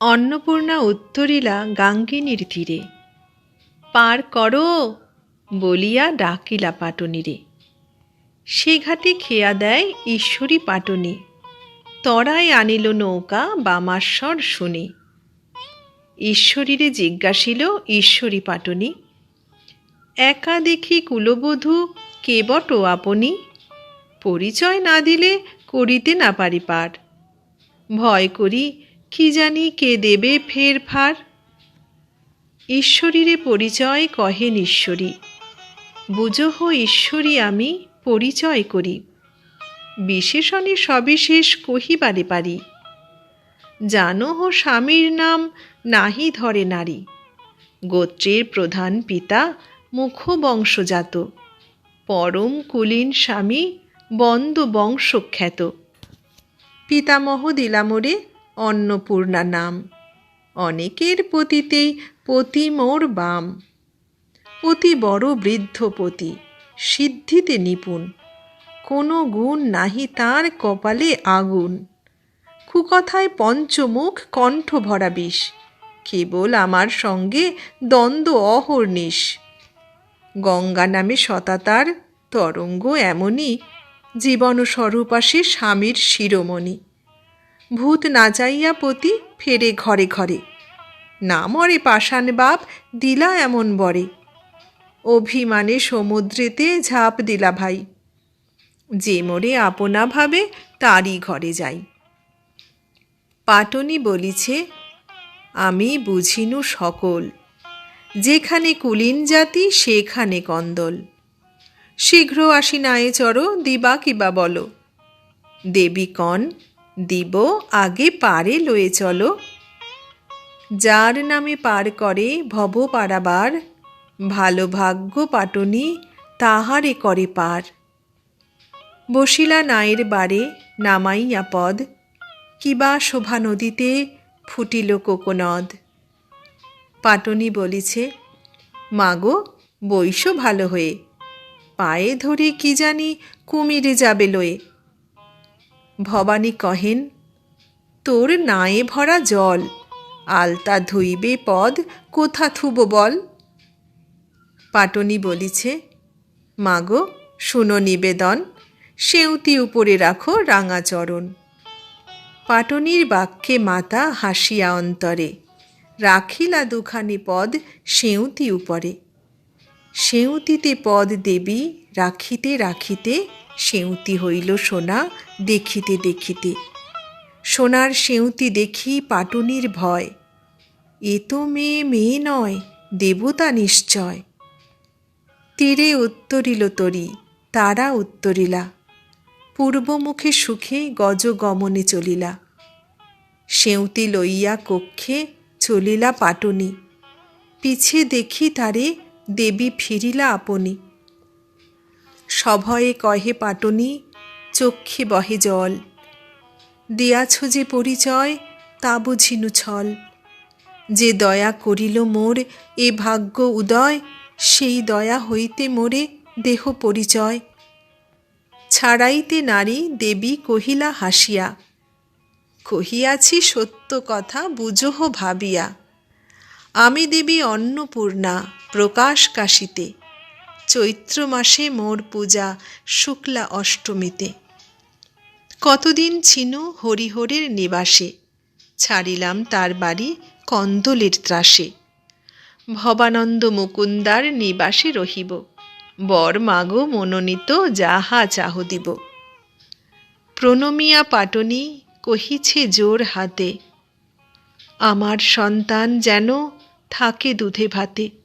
অন্নপূর্ণা উত্তরিলা গাঙ্গিনীর তীরে। পার করো, বলিয়া ডাকিলা পাটনিরে। সে ঘাটে খেয়া দেয় ঈশ্বরী পাটনি। তরায় আনিল নৌকা বামাশ্বর শুনে। ঈশ্বরীরে জিজ্ঞাসিল ঈশ্বরী পাটনি, একা দেখি কুলবধূ, কে বট আপনি? পরিচয় না দিলে করিতে না পারি পার। ভয় করি কি জানি কে দেবে ফের ফার ঈশ্বরীরে পরিচয় কহেন ঈশ্বরী বুঝহ ঈশ্বরী আমি পরিচয় করি। বিশেষণে সবিশেষ কহিবারে পারি। জানো হো স্বামীর নাম নাহি ধরে নারী। গোত্রের প্রধান পিতা মুখ বংশজাত পরম কুলীন স্বামী বন্দ বংশখ্যাত পিতামহ দিলামোরে অন্নপূর্ণা নাম। অনেকের পতিতেই পতি মোর বাম। অতি বড় বৃদ্ধ পতি, সিদ্ধিতে নিপুণ। কোনো গুণ নাহি তার কপালে আগুন। কুকথায় পঞ্চমুখ কণ্ঠ ভরা বিষ, কেবল আমার সঙ্গে দ্বন্দ্ব অহর্নিশ গঙ্গা নামে সতাতার তরঙ্গ এমনই জীবন স্বরূপাসে স্বামীর শিরোমণি। ভূত না যাইয়া পতি ফেরে ঘরে ঘরে। না মরে পাষাণ বাপ, দিলা এমন বরে। অভিমানে সমুদ্রেতে ঝাঁপ দিলা ভাই। যে মরে আপনা ভাবে, তারই ঘরে যাই। পাটনি বলিছে, আমি বুঝিনু সকল। যেখানে কুলীন জাতি, সেখানে কন্দল। শীঘ্র আসি নায়ে চড়ো, দিবা কিবা বলো। দেবী কন দিব, আগে পারে লয়ে চলো। যার নামে পার করে ভব পারাবার, ভালো ভাগ্য পাটনি তাহারে করে পার। বসিলা নায়ের বারে নামাইয়া পদ, কিবা শোভা নদীতে ফুটিল কোকনদ। পাটনি বলিছে, মাগো, বৈশ ভালো হয়ে, পায়ে ধরে কি জানি কুমিরে যাবে লয়ে? ভবানী কহেন, তোর নায়ে ভরা জল, আলতা ধুইবে পদ, কোথা থুব বল? পাটনি বলিছে, মাগো, শুনো নিবেদন, সেউতি উপরে রাখো রাঙাচরণ পাটনির বাক্যে মাতা হাসিয়া অন্তরে, রাখিলা দুখানি পদ সেউতি উপরে। সেউতিতে পদ দেবী, রাখিতে রাখিতে সেউতি হইল সোনা দেখিতে দেখিতে। সোনার সেউতি দেখি পাটনির ভয়। এ তো মেয়ে মেয়ে নয়, দেবতা নিশ্চয়। তীরে উত্তরিল তরি, তারা উত্তরিলা। পূর্বমুখে সুখে গজ গমনে চলিলা। সেউতি লইয়া কক্ষে চলিলা পাটনি। পিছে দেখি তারে দেবী ফিরিলা আপনি। সভয়ে কহে পাটনি, চক্ষে বহে জল। দিয়াছ যে পরিচয়, তা বুঝিনু ছল। যে দয়া করিল মোর এ ভাগ্য উদয়, সেই দয়া হইতে মোরে দেহ পরিচয়। ছাড়াইতে নারী দেবী কহিলা হাসিয়া, কহিয়াছি সত্য কথা বুঝোহ ভাবিয়া। আমি দেবী অন্নপূর্ণা, প্রকাশ কাশিতে। চৈত্র মাসে মোর পূজা শুক্লা অষ্টমীতে। কতদিন ছিনু হরিহরের নিবাসে? ছাড়িলাম তার বাড়ি কন্দলের ত্রাসে। ভবানন্দ মুকুন্দার নিবাসে রহিব। বর মাগো মনোনীত যাহা চাহ দিব। প্রণমিয়া পাটনি কহিছে জোর হাতে, আমার সন্তান যেন থাকে দুধে ভাতে।